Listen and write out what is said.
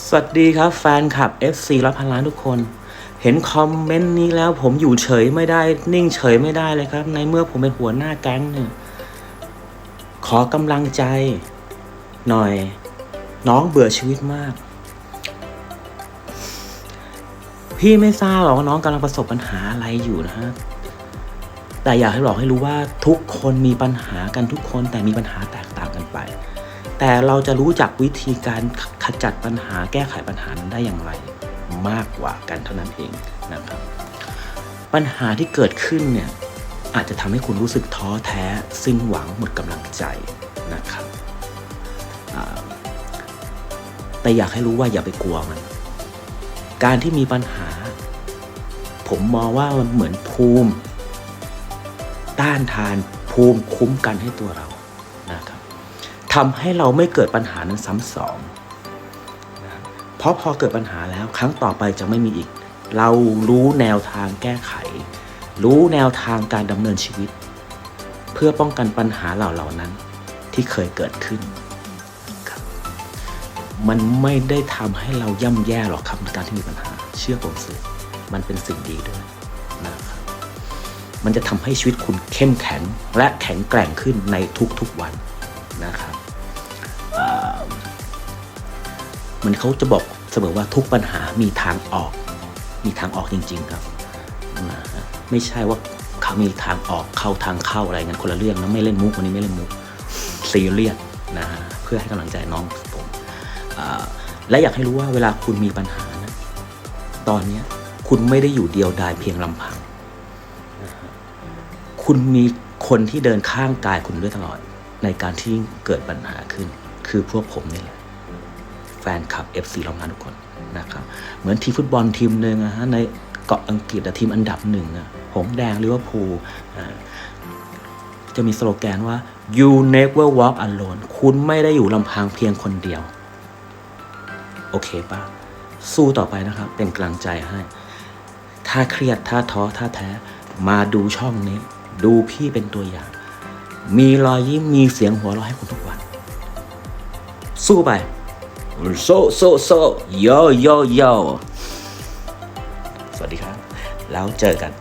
สวัสดีครับแฟนคลับ FC รับพันล้านทุกคน เห็นคอมเมนต์นี้แล้วผมอยู่เฉยไม่ได้ นิ่งเฉยไม่ได้เลยครับ ในเมื่อผมเป็นหัวหน้าแก๊งเนี่ยขอกำลังใจ หน่อย น้องเบื่อชีวิตมาก พี่ไม่ทราบหรอกว่าน้องกำลังประสบปัญหาอะไรอยู่นะฮะแต่อยากให้บอกให้รู้ว่าทุกคนมีปัญหากันทุกคนแต่มีปัญหาแตก แต่เราจะรู้จักวิธีการขจัดปัญหาแก้ไขปัญหานั้นได้อย่างไรมากกว่ากันเท่านั้นเองนะครับ ปัญหาที่เกิดขึ้นเนี่ยอาจจะทำให้คุณรู้สึกท้อแท้สิ้นหวังหมดกำลังใจนะครับแต่อยากให้รู้ว่าอย่าไปกลัวมัน การที่มีปัญหา ผมมองว่ามันเหมือนภูมิ ต้านทานภูมิคุ้มกันให้ตัวเรานะครับ ทำให้เราไม่เกิดปัญหานั้นซ้ำสองนะเพราะพอเกิดปัญหาแล้วครั้งต่อไปจะไม่มีอีก เรารู้แนวทางแก้ไข รู้แนวทางการดำเนินชีวิต เพื่อป้องกันปัญหาเหล่าเหล่านั้นที่เคยเกิดขึ้น มันไม่ได้ทำให้เราย่ำแย่หรอกครับในการที่มีปัญหา เชื่อผมสิมันเป็นสิ่งดีด้วยนะครับมันจะทำให้ชีวิตคุณเข้มแข็งและแข็งแกร่งขึ้นในทุกๆวันนะครับ มันเขาจะบอกเสมอว่าทุกปัญหามีทางออก มีทางออกจริง ๆครับ ไม่ใช่ว่าเขามีทางออกเข้าทางเข้าอะไรกันคนละเรื่องนะไม่เล่นมุกวันนี้ไม่เล่นมุกซีเรียสนะฮะเพื่อให้กำลังใจน้องผมและอยากให้รู้ว่าเวลาคุณมีปัญหานะตอนเนี้คุณไม่ได้อยู่เดียวดายเพียงลำพัง คุณมีคนที่เดินข้างกายคุณด้วยตลอดในการที่เกิดปัญหาขึ้น คือพวกผมนี่แหละ แฟนคลับ FC เรางานทุกคนนะครับเหมือนทีฟุตบอลทีมหนึ่งอะฮะในเกาะอังกฤษอะทีมอันดับหนึ่งอะหงแดงลิเวอร์พูลจะมีสโลแกนว่า you never walk alone คุณไม่ได้อยู่ลำพังเพียงคนเดียว โอเคปะสู้ต่อไปนะครับ เป็นกำลังใจให้ ถ้าเครียดถ้าท้อถ้าแท้ มาดูช่องนี้ ดูพี่เป็นตัวอย่าง มีรอยยิ้มมีเสียงหัวเราะให้คุณทุกวัน สู้ไป โซโซโซโยโยโยสวัสดีครับ แล้วเจอกัน